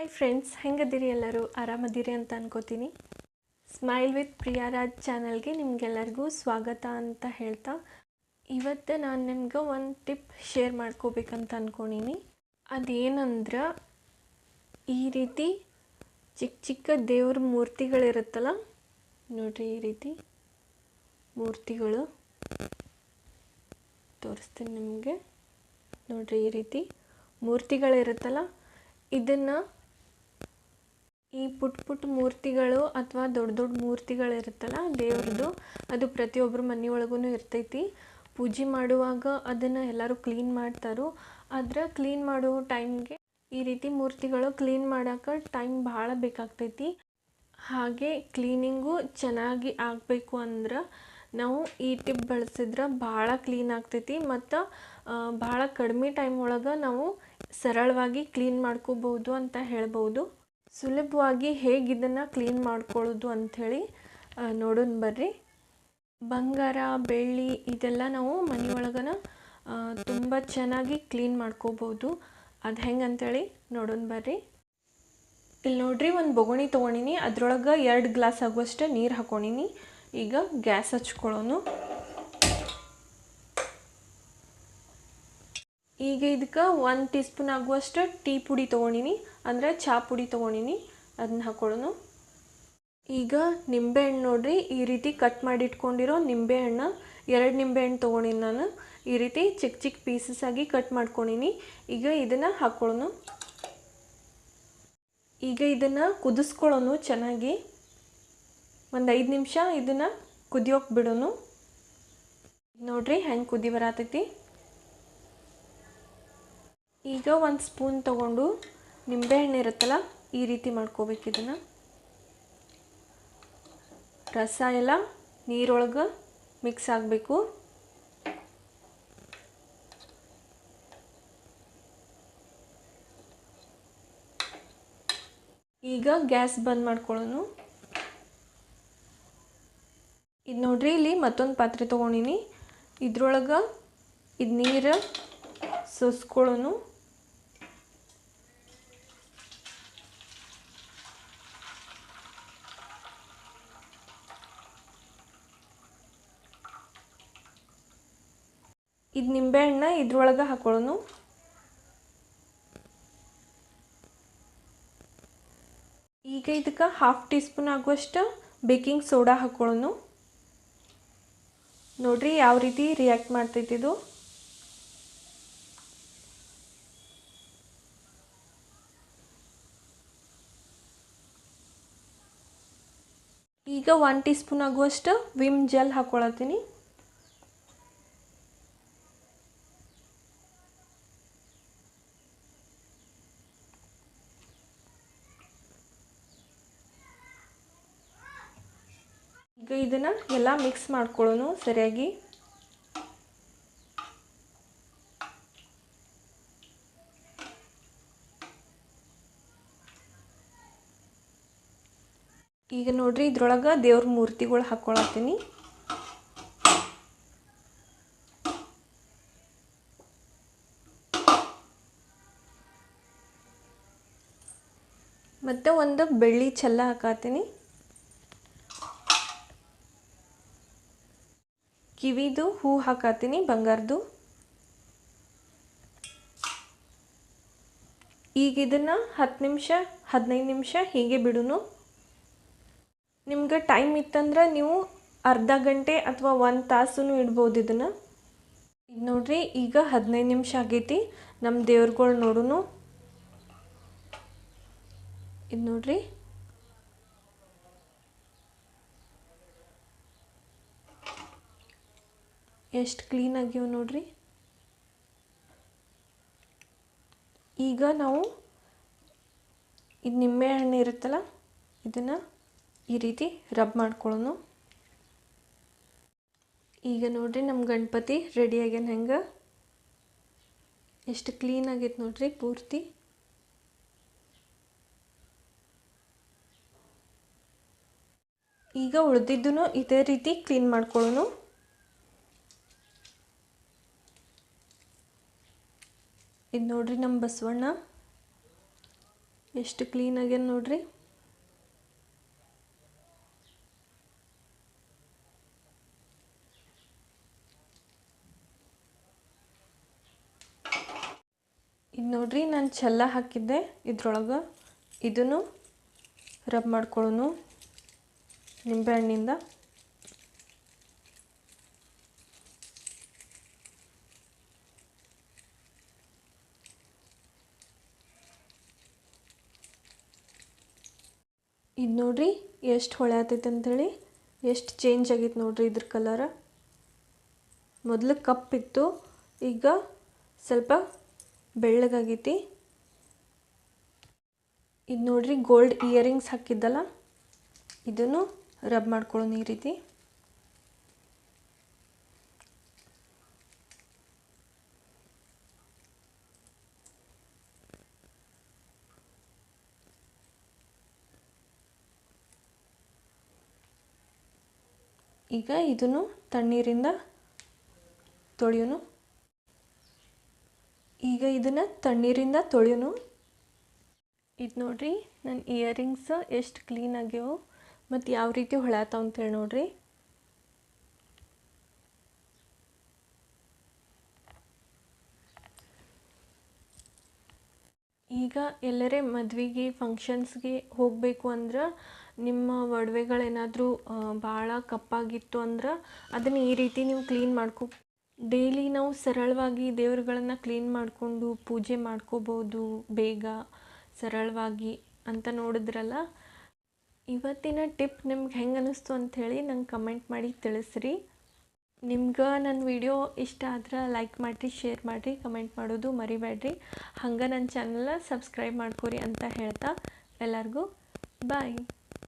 Hi friends ಹೆಂಗದಿರಿ ಎಲ್ಲರೂ? ಆರಾಮದಿರಿ ಅಂತ ಅನ್ಕೋತೀನಿ. ಸ್ಮೈಲ್ ವಿತ್ ಪ್ರಿಯಾರಾಜ್ ಚಾನಲ್ಗೆ ನಿಮಗೆಲ್ಲರಿಗೂ ಸ್ವಾಗತ ಅಂತ ಹೇಳ್ತಾ, ಇವತ್ತು ನಾನು ನಿಮ್ಗೆ ಒಂದು ಟಿಪ್ ಶೇರ್ ಮಾಡ್ಕೋಬೇಕಂತ ಅಂದ್ಕೊಂಡೀನಿ ಅದೇನಂದ್ರೆ, ಈ ರೀತಿ ಚಿಕ್ಕ ಚಿಕ್ಕ ದೇವ್ರ ಮೂರ್ತಿಗಳಿರುತ್ತಲ್ಲ, ನೋಡ್ರಿ ಈ ರೀತಿ ಮೂರ್ತಿಗಳು ತೋರಿಸ್ತೀನಿ ನಿಮಗೆ. ನೋಡ್ರಿ ಈ ರೀತಿ ಮೂರ್ತಿಗಳಿರುತ್ತಲ್ಲ, ಇದನ್ನು ಈ ಪುಟ್ಟ ಪುಟ್ಟ ಮೂರ್ತಿಗಳು ಅಥವಾ ದೊಡ್ಡ ದೊಡ್ಡ ಮೂರ್ತಿಗಳು ಇರುತ್ತಲ್ಲ ದೇವ್ರದ್ದು ಅದು ಪ್ರತಿಯೊಬ್ಬರ ಮನೆಯೊಳಗೂ ಇರ್ತೈತಿ. ಪೂಜೆ ಮಾಡುವಾಗ ಅದನ್ನು ಎಲ್ಲರೂ ಕ್ಲೀನ್ ಮಾಡ್ತಾರೋ. ಆದ್ರೆ ಕ್ಲೀನ್ ಮಾಡೋ ಟೈಮ್ಗೆ ಈ ರೀತಿ ಮೂರ್ತಿಗಳು ಕ್ಲೀನ್ ಮಾಡೋಕೆ ಟೈಮ್ ಭಾಳ ಬೇಕಾಗ್ತೈತಿ. ಹಾಗೆ ಕ್ಲೀನಿಂಗು ಚೆನ್ನಾಗಿ ಆಗಬೇಕು ಅಂದ್ರೆ ನಾವು ಈ ಟಿಪ್ ಬಳಸಿದ್ರೆ ಭಾಳ ಕ್ಲೀನ್ ಆಗ್ತೈತಿ ಮತ್ತು ಭಾಳ ಕಡಿಮೆ ಟೈಮ್ ಒಳಗೆ ನಾವು ಸರಳವಾಗಿ ಕ್ಲೀನ್ ಮಾಡ್ಕೋಬೋದು ಅಂತ ಹೇಳ್ಬೋದು ಸುಲಭವಾಗಿ ಹೇಗೆ ಇದನ್ನು ಕ್ಲೀನ್ ಮಾಡ್ಕೊಳ್ಳೋದು ಅಂಥೇಳಿ ನೋಡೋಣ ಬರ್ರಿ. ಬಂಗಾರ, ಬೆಳ್ಳಿ ಇದೆಲ್ಲ ನಾವು ಮನೆಯೊಳಗನ ತುಂಬ ಚೆನ್ನಾಗಿ ಕ್ಲೀನ್ ಮಾಡ್ಕೋಬೋದು. ಅದು ಹೆಂಗೆ ಅಂತೇಳಿ ನೋಡೋಣ ಬರ್ರಿ. ಇಲ್ಲಿ ನೋಡ್ರಿ ಒಂದು ಬೊಗಣಿ ತೊಗೊಂಡಿನಿ. ಅದರೊಳಗೆ ಎರಡು ಗ್ಲಾಸ್ ಆಗುವಷ್ಟು ನೀರು ಹಾಕೊಂಡಿನಿ. ಈಗ ಗ್ಯಾಸ್ ಹಚ್ಕೊಳ್ಳೋನು. ಈಗ ಇದಕ್ಕೆ ಒಂದು ಟೀ ಸ್ಪೂನ್ ಆಗುವಷ್ಟು ಟೀ ಪುಡಿ ತೊಗೊಂಡಿನಿ. ಅಂದರೆ ಚಹಾ ಪುಡಿ ತೊಗೊಂಡಿನಿ. ಅದನ್ನ ಹಾಕೊಳ್ಳೋನು ಈಗ ನಿಂಬೆಹಣ್ಣು ನೋಡಿರಿ, ಈ ರೀತಿ ಕಟ್ ಮಾಡಿ ಇಟ್ಕೊಂಡಿರೋ ನಿಂಬೆಹಣ್ಣು ಎರಡು ನಿಂಬೆಹಣ್ಣು ತೊಗೊಂಡಿನಿ ನಾನು. ಈ ರೀತಿ ಚಿಕ್ಕ ಚಿಕ್ಕ ಪೀಸಸ್ ಆಗಿ ಕಟ್ ಮಾಡ್ಕೊಂಡಿನಿ. ಈಗ ಇದನ್ನು ಹಾಕೊಳ್ಳೋನು ಈಗ ಇದನ್ನು ಕುದಿಸ್ಕೊಳ್ಳೋನು ಚೆನ್ನಾಗಿ. ಒಂದು ಐದು ನಿಮಿಷ ಇದನ್ನು ಕುದಿಯೋಕೆ ಬಿಡೋನು. ನೋಡಿರಿ ಹೆಂಗೆ ಕುದಿ ಬರತೈತಿ. ಈಗ ಒಂದು ಸ್ಪೂನ್ ತೊಗೊಂಡು ನಿಂಬೆಹಣ್ಣು ಇರುತ್ತಲ್ಲ, ಈ ರೀತಿ ಮಾಡ್ಕೋಬೇಕು ಇದನ್ನು. ರಸ ಎಲ್ಲ ನೀರೊಳಗೆ ಮಿಕ್ಸ್ ಆಗಬೇಕು. ಈಗ ಗ್ಯಾಸ್ ಬಂದ್ ಮಾಡ್ಕೊಳ್ಳೋನು ಇದು ನೋಡ್ರಿ, ಇಲ್ಲಿ ಮತ್ತೊಂದು ಪಾತ್ರೆ ತೊಗೊಂಡಿನಿ. ಇದ್ರೊಳಗೆ ಇದು ನೀರು ಸೋಸ್ಕೊಳ್ಳೋನು ಇದು ನಿಂಬೆಹಣ್ಣ ಇದ್ರೊಳಗೆ ಹಾಕೊಳ್ಳೋನು ಈಗ ಇದಕ್ಕೆ ಹಾಫ್ ಟೀ ಸ್ಪೂನ್ ಆಗುವಷ್ಟು ಬೇಕಿಂಗ್ ಸೋಡಾ ಹಾಕೊಳ್ಳೋನು ನೋಡ್ರಿ ಯಾವ ರೀತಿ ರಿಯಾಕ್ಟ್ ಮಾಡ್ತೈತಿ ಇದು. ಈಗ ಒನ್ ಟೀ ಸ್ಪೂನ್ ಆಗುವಷ್ಟು ವಿಮ್ ಜೆಲ್ ಹಾಕ್ಕೊಳತ್ತೀನಿ ಈಗ ಇದನ್ನು ಎಲ್ಲ ಮಿಕ್ಸ್ ಮಾಡ್ಕೊಳ್ಳೋನು ಸರಿಯಾಗಿ. ಈಗ ನೋಡ್ರಿ ಇದ್ರೊಳಗೆ ದೇವ್ರ ಮೂರ್ತಿಗಳು ಹಾಕ್ಕೊಳತ್ತೀನಿ ಮತ್ತು ಒಂದು ಬೆಳ್ಳಿ ಚೆಲ್ಲ ಹಾಕತ್ತೀನಿ. ಕಿವಿದು, ಹೂ ಹಾಕತ್ತೀನಿ, ಬಂಗಾರದು. ಈಗ ಇದನ್ನು ಹತ್ತು ನಿಮಿಷ, ಹದಿನೈದು ನಿಮಿಷ ಹೀಗೆ ಬಿಡುನು. ನಿಮ್ಗೆ ಟೈಮ್ ಇತ್ತಂದ್ರೆ ನೀವು ಅರ್ಧ ಗಂಟೆ ಅಥವಾ ಒಂದು ತಾಸು ಇಡ್ಬೋದು ಇದನ್ನು. ಈಗ ನೋಡ್ರಿ, ಈಗ ಹದಿನೈದು ನಿಮಿಷ ಆಗೈತಿ. ನಮ್ಮ ದೇವ್ರುಗಳು ನೋಡುನು. ಇದು ನೋಡ್ರಿ. ಎಷ್ಟು ಕ್ಲೀನ್ ಆಗಿವೆ ನೋಡ್ರಿ? ಈಗ ನಾವು ಇದು ನಿಂಬೆಹಣ್ಣು ಇರುತ್ತಲ್ಲ, ಇದನ್ನು ಈ ರೀತಿ ರಬ್ ಮಾಡ್ಕೊಳ್ಳೋಣ ಈಗ ನೋಡ್ರಿ ನಮ್ಮ ಗಣಪತಿ ರೆಡಿ ಆಗ್ಯಾನ ಹೆಂಗೆ? ಎಷ್ಟು ಕ್ಲೀನ್ ಆಗೈತೆ ನೋಡ್ರಿ ಪೂರ್ತಿ. ಈಗ ಉಳಿದಿದ್ದೂ ಇದೇ ರೀತಿ ಕ್ಲೀನ್ ಮಾಡ್ಕೊಳ್ಳೋನು ಇದು ನೋಡ್ರಿ ನಮ್ಮ ಬಸವಣ್ಣ. ಎಷ್ಟು ಕ್ಲೀನ್ ಆಗ್ಯಾನ ನೋಡ್ರಿ. ಇದು ನೋಡ್ರಿ ನಾನು ಚೆಲ್ಲ ಹಾಕಿದ್ದೆ ಇದ್ರೊಳಗೆ. ಇದನ್ನು ರಬ್ ಮಾಡ್ಕೊಳ್ಳೋನು ನಿಂಬೆಹಣ್ಣಿಂದ ಇದು ನೋಡ್ರಿ, ಎಷ್ಟು ಹೊಳೆ ಆತೈತೆ ಅಂಥೇಳಿ ಎಷ್ಟು ಚೇಂಜ್ ಆಗೈತೆ ನೋಡ್ರಿ ಇದ್ರ ಕಲರ್ ಮೊದಲು ಕಪ್ಪಿತ್ತು ಈಗ ಸ್ವಲ್ಪ ಬೆಳ್ಳಗಾಗೈತಿ. ಇದು ನೋಡ್ರಿ ಗೋಲ್ಡ್ ಇಯರಿಂಗ್ಸ್ ಹಾಕಿದ್ದಲ್ಲ, ಇದನ್ನು ರಬ್ ಮಾಡ್ಕೊಳ್ಳೋಣ ಈ ರೀತಿ. ಈಗ ಇದನ್ನು ತಣ್ಣೀರಿಂದ ತೊಳೆಯೋನು. ಈಗ ಇದನ್ನು ತಣ್ಣೀರಿಂದ ತೊಳೆಯೋನು. ಇದು ನೋಡ್ರಿ ನನ್ನ ಇಯರಿಂಗ್ಸ್ ಎಷ್ಟು ಕ್ಲೀನ್ ಆಗ್ಯವು, ಮತ್ತು ಯಾವ ರೀತಿ ಹೊಳ್ಯಾತಾವ ಅಂತೇಳಿ ನೋಡ್ರಿ. ಈಗ ಎಲ್ಲರೇ ಮದ್ವೆಗೆ ಫಂಕ್ಷನ್ಸ್ಗೆ ಹೋಗಬೇಕು ಅಂದ್ರೆ ನಿಮ್ಮ ಒಡವೆಗಳೇನಾದರೂ ಭಾಳ ಕಪ್ಪಾಗಿತ್ತು ಅಂದ್ರೆ ಅದನ್ನು ಈ ರೀತಿ ನೀವು ಕ್ಲೀನ್ ಮಾಡ್ಕೊ, ಡೈಲಿ ನಾವು ಸರಳವಾಗಿ ದೇವರುಗಳನ್ನು ಕ್ಲೀನ್ ಮಾಡಿಕೊಂಡು ಪೂಜೆ ಮಾಡ್ಕೋಬೋದು ಬೇಗ, ಸರಳವಾಗಿ ಅಂತ ನೋಡಿದ್ರಲ್ಲ. ಇವತ್ತಿನ ಟಿಪ್ ನಿಮ್ಗೆ ಹೆಂಗೆ ಅನ್ನಿಸ್ತು ಅಂಥೇಳಿ ನಂಗೆ ಕಮೆಂಟ್ ಮಾಡಿ ತಿಳಿಸ್ರಿ. ನಿಮ್ಗೆ ನನ್ನ ವಿಡಿಯೋ ಇಷ್ಟ ಆದ್ರೆ ಲೈಕ್ ಮಾಡಿರಿ, ಶೇರ್ ಮಾಡಿರಿ, ಕಮೆಂಟ್ ಮಾಡೋದು ಮರಿಬೇಡ್ರಿ ಹಂಗೆ ನನ್ನ ಚಾನಲ್ನ ಸಬ್ಸ್ಕ್ರೈಬ್ ಮಾಡ್ಕೊರಿ ಅಂತ ಹೇಳ್ತಾ ಎಲ್ಲರಿಗೂ ಬಾಯ್.